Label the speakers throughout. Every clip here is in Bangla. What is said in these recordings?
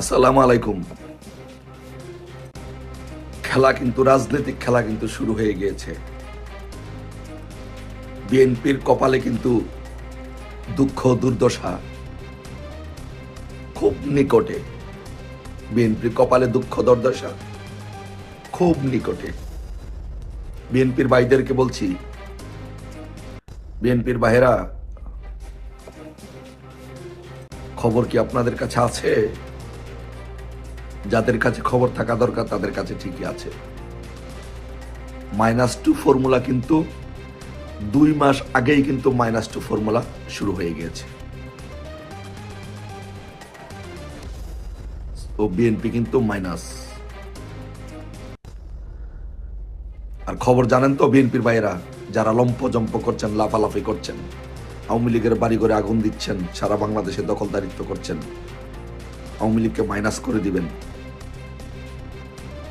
Speaker 1: আসসালামু আলাইকুম। খেলা কিন্তু, রাজনৈতিক খেলা কিন্তু শুরু হয়ে গিয়েছে। বিএনপির কপালে কিন্তু দুঃখ, দুর্দশা খুব নিকটে। বিএনপির কপালে দুঃখ, দুর্দশা খুব নিকটে। বিএনপির ভাইদেরকে বলছি, বিএনপির ভাইয়েরা, খবর কি আপনাদের কাছে আছে? যাদের কাছে খবর থাকা দরকার, তাদের কাছে ঠিকই আছে। মাইনাস টু ফর্মুলা কিন্তু দুই মাস আগেই কিন্তু মাইনাস টু ফর্মুলা শুরু হয়ে গিয়েছে। ও বিএনপি কিন্তু মাইনাস। আর খবর জানেন তো বিএনপির বাইরা যারা লম্প জম্প করছেন, লাফালাফি করছেন, আওয়ামী লীগের বাড়ি করে আগুন দিচ্ছেন, সারা বাংলাদেশে দখলদারিত্ব করছেন, আওয়ামী লীগকে মাইনাস করে দিবেন।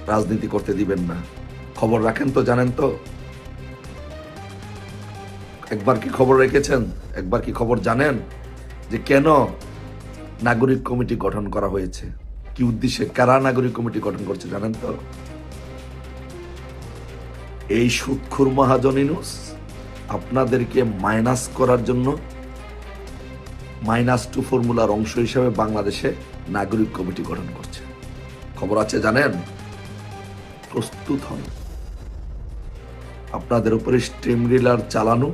Speaker 1: রাজনীতি করতে দিবেন না। খবর রাখেন তো, জানেন তো। একবার কি খবর রেখেছেন? একবার কি খবর জানেন? যে কেন নাগরিক কমিটি গঠন করা হয়েছে? কি উদ্দেশ্যে কারা নাগরিক কমিটি গঠন করছে, জানেন তো? এই সুৎখুর মহাজন ইনুস আপনাদেরকে মাইনাস করার জন্য মাইনাস টু ফর্মুলার অংশ হিসেবে বাংলাদেশে নাগরিক কমিটি গঠন করছে। খবর আছে, জানেন? প্রস্তুত হন। আপনাদের উপরে স্টেম রিলার চালানো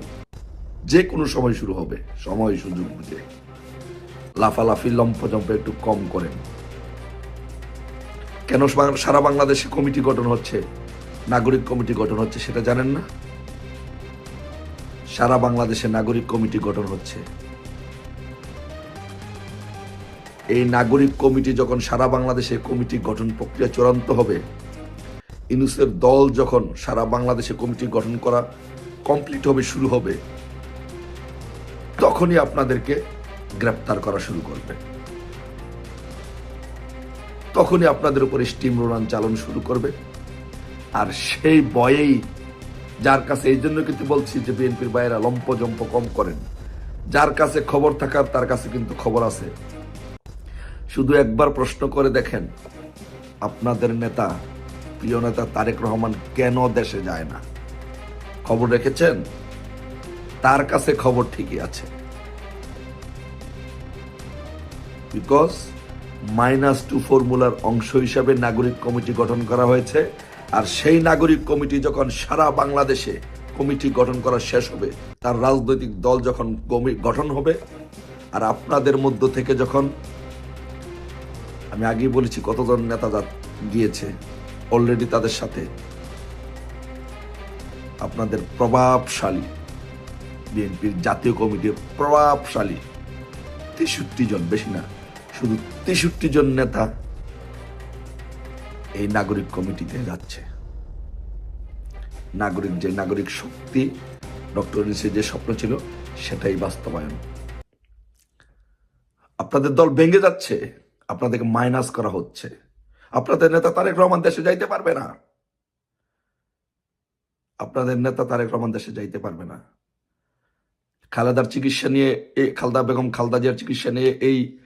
Speaker 1: যে কোনো সময় শুরু হবে। সময় সুযোগ বুঝে। লাফালাফি লম্ফজম্প একটু কম করেন। কেন সারা বাংলাদেশে কমিটি গঠন হচ্ছে? নাগরিক কমিটি গঠন হচ্ছে সেটা জানেন না? সারা বাংলাদেশে নাগরিক কমিটি গঠন হচ্ছে। এই নাগরিক কমিটি যখন সারা বাংলাদেশে কমিটি গঠন প্রক্রিয়া চূড়ান্ত হবে ইনুসের দল যখন সারা বাংলাদেশে কমিটি গঠন করা কমপ্লিট হবে, শুরু হবে, তখনই আপনাদেরকে গ্রেপ্তার করা শুরু করবে। তখনই আপনাদের উপরে স্টিম রোলান চালন শুরু করবে। আর সেই বয়েই যার কাছে, এই জন্য কিন্তু বলছি যে বিএনপির বাইরা লম্প জম্প কম করেন। যার কাছে খবর থাকার, তার কাছে কিন্তু খবর আছে। শুধু একবার প্রশ্ন করে দেখেন, আপনাদের নেতা প্রিয় নেতা তারেক রহমান কেন দেশে যায় না? খবর রেখেছেন? তার কাছে খবর ঠিকই আছে। বিকজ মাইনাস টু ফর্মুলার অংশ হিসাবে নাগরিক কমিটি গঠন করা হয়েছে, আর সেই নাগরিক কমিটি যখন সারা বাংলাদেশে কমিটি গঠন করা শেষ হবে, তার রাজনৈতিক দল যখন গঠন হবে, আর আপনাদের মধ্য থেকে যখন আমি আগেই বলেছি কতজন নেতা গিয়েছে। অলরেডি তাদের সাথে আপনাদের প্রভাবশালী বিএনপির জাতীয় কমিটির প্রভাবশালী তেষট্টি জন, বেশি না, শুধু তেষট্টি জন নেতা এই নাগরিক কমিটিতে যাচ্ছে। নাগরিক, যে নাগরিক শক্তি, ডক্টর যে স্বপ্ন ছিল, সেটাই বাস্তবায়ন। আপনাদের দল ভেঙে যাচ্ছে, আপনাদেরকে মাইনাস করা হচ্ছে। আপনাদের নেতা তারেক রহমান দেশে যাইতে পারবে না। আপনাদের নেতা তারেক রহমান দেশে যাইতে পারবে না। খালেদার চিকিৎসা নিয়ে এই খালদা বেগম খালদা জিয়ার চিকিৎসা নিয়ে এই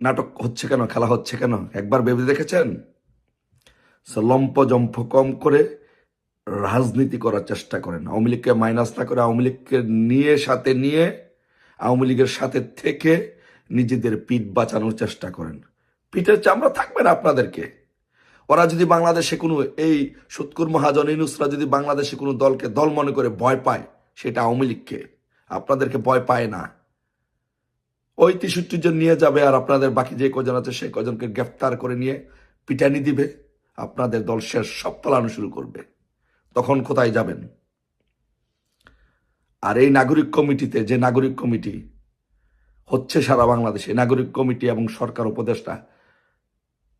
Speaker 1: নাটক হচ্ছে কেন, খেলা হচ্ছে কেন? একবার ভেবে দেখেছেন? লম্প জম্প কম করে রাজনীতি করার চেষ্টা করেন। আওয়ামী লীগকে মাইনাস না করে আওয়ামী লীগকে নিয়ে, সাথে নিয়ে আওয়ামী লীগের সাথে থেকে নিজেদের পিঠ বাঁচানোর চেষ্টা করেন। পিঠের চামড়া থাকবে না আপনাদেরকে। ওরা যদি বাংলাদেশে কোনো এই সুৎকুর মহাজন ইনুসরা যদি বাংলাদেশে কোনো দলকে দল মনে করে ভয় পায়, সেটা আওয়ামী লীগকে। আপনাদেরকে ভয় পায় না। ওই তেষট্টি জন নিয়ে যাবে আর আপনাদের বাকি যে কজন আছে, সেই কজনকে গ্রেফতার করে নিয়ে পিটানি দিবে। আপনাদের দল শেষ, সব পালানো শুরু করবে। তখন কোথায় যাবেন? আর এই নাগরিক কমিটিতে যে নাগরিক কমিটি, হচ্ছে সারা বাংলাদেশে। নাগরিক কমিটি এবং সরকার উপদেষ্টা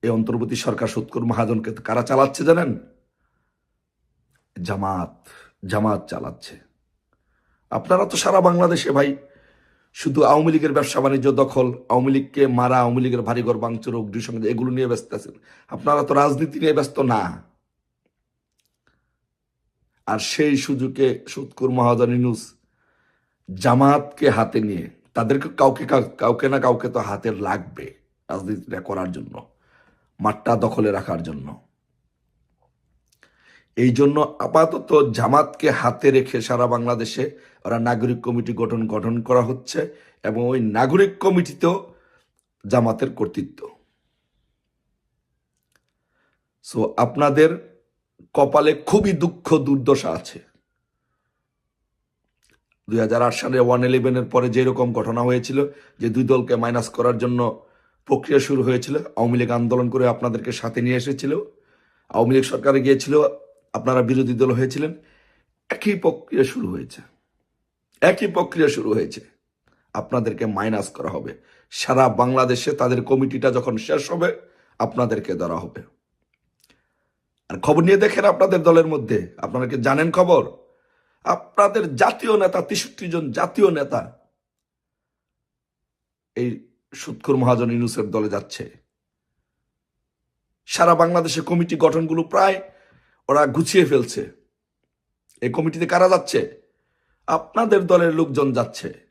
Speaker 1: এই অন্তর্বর্তী সরকার সুৎকুর মহাজনকে কারা চালাচ্ছে জানেন? জামাত জামাত চালাচ্ছে। আপনারা তো সারা বাংলাদেশে ভাই, শুধু আওয়ামী লীগের ব্যবসা বাণিজ্য দখল, আওয়ামী লীগকে মারা, আওয়ামী লীগের ভারীঘর বাংচুর সঙ্গে এগুলো নিয়ে ব্যস্ত আছেন। আপনারা তো রাজনীতি নিয়ে ব্যস্ত না। আর সেই সুযোগে সুৎকুর মহাজন ইনুস জামাতকে হাতে নিয়ে, তাদেরকে কাউকে কাউকে না কাউকে তো হাতে লাগবে রাজনীতিটা করার জন্য। মাঠটা দখলে রাখার জন্য। এই জন্য আপাতত জামাতকে হাতে রেখে সারা বাংলাদেশে ওরা নাগরিক কমিটি গঠন গঠন করা হচ্ছে এবং ওই নাগরিক কমিটিতেও জামাতের কর্তৃত্ব। সো আপনাদের কপালে খুবই দুঃখ, দুর্দশা আছে। দুই হাজার আট সালে ওয়ান ইলেভেনের পরে যেরকম ঘটনা হয়েছিল যে দুই দলকে মাইনাস করার জন্য প্রক্রিয়া শুরু হয়েছিল। আওয়ামী লীগ আন্দোলন করে আপনাদেরকে সাথে নিয়ে এসেছিল। আওয়ামী লীগ সরকারে গিয়েছিল, আপনারা বিরোধী দল হয়েছিলেন। একই প্রক্রিয়া শুরু হয়েছে। একই প্রক্রিয়া শুরু হয়েছে। আপনাদেরকে মাইনাস করা হবে। সারা বাংলাদেশে তাদের কমিটিটা যখন শেষ হবে, আপনাদেরকে ধরা হবে। আর খবর নিয়ে দেখেন আপনাদের দলের মধ্যে। আপনারা কি জানেন খবর? আপনাদের জাতীয় নেতা, তেষট্টি জন জাতীয় নেতা এই সুৎখুর মহাজন ইউনুসেফ দলে যাচ্ছে। সারা বাংলাদেশে কমিটি গঠনগুলো প্রায় ওরা গুছিয়ে ফেলছে। এই কমিটিতে কারা যাচ্ছে? আপনাদের দলের লোকজন যাচ্ছে।